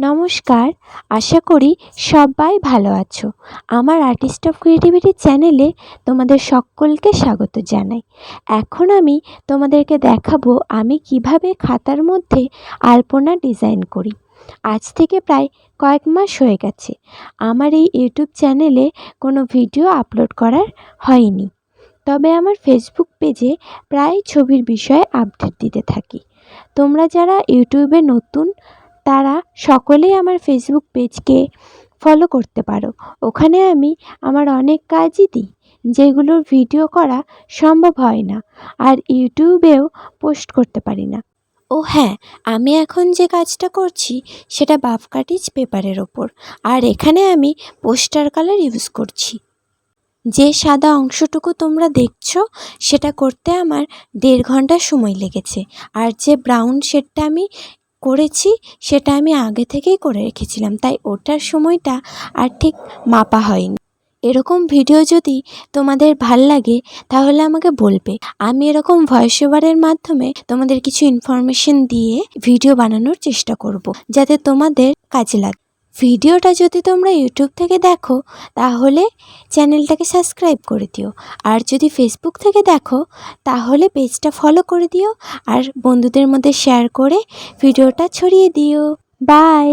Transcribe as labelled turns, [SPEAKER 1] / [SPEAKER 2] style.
[SPEAKER 1] নমস্কার, আশা করি সবাই ভালো আছো। আমার আর্টিস্ট অফ ক্রিয়েটিভিটি চ্যানেলে তোমাদের সকলকে স্বাগত জানাই। এখন আমি তোমাদেরকে দেখাবো আমি কীভাবে খাতার মধ্যে আলপনা ডিজাইন করি। আজ থেকে প্রায় কয়েক মাস হয়ে গেছে। আমার এই ইউটিউব চ্যানেলে কোনো ভিডিও আপলোড করার হয়নি। তবে আমার ফেসবুক পেজে প্রায় ছবির বিষয়ে আপডেট দিতে থাকি। তোমরা যারা ইউটিউবে নতুন তারা সকলেই আমার ফেসবুক পেজকে ফলো করতে পারো। ওখানে আমি আমার অনেক কাজই দিই, যেগুলোর ভিডিও করা সম্ভব হয় না আর ইউটিউবেও পোস্ট করতে পারি না। ও হ্যাঁ আমি এখন যে কাজটা করছি সেটা বাফ কাটিজ পেপারের ওপর, আর এখানে আমি পোস্টার কালার ইউজ করছি। যে সাদা অংশটুকু তোমরা দেখছ, সেটা করতে আমার দেড় ঘণ্টা সময় লেগেছে, আর যে ব্রাউন শেডটা আমি করেছি, সেটা আমি আগে থেকেই করে রেখেছিলাম। তাই ওটার সময়টা আর ঠিক মাপা হয়নি। এরকম ভিডিও যদি তোমাদের ভালো লাগে, তাহলে আমাকে বলবে। আমি এরকম ভয়েস ওভারের মাধ্যমে তোমাদের কিছু ইনফরমেশন দিয়ে ভিডিও বানানোর চেষ্টা করব, যাতে তোমাদের কাজে লাগে। ভিডিওটা যদি তোমরা ইউটিউব থেকে দেখো, তাহলে চ্যানেলটাকে সাবস্ক্রাইব করে দিও। আর যদি ফেসবুক থেকে দেখো, তাহলে পেজটা ফলো করে দিও। আর বন্ধুদের মধ্যে শেয়ার করে ভিডিওটা ছড়িয়ে দিও। বাই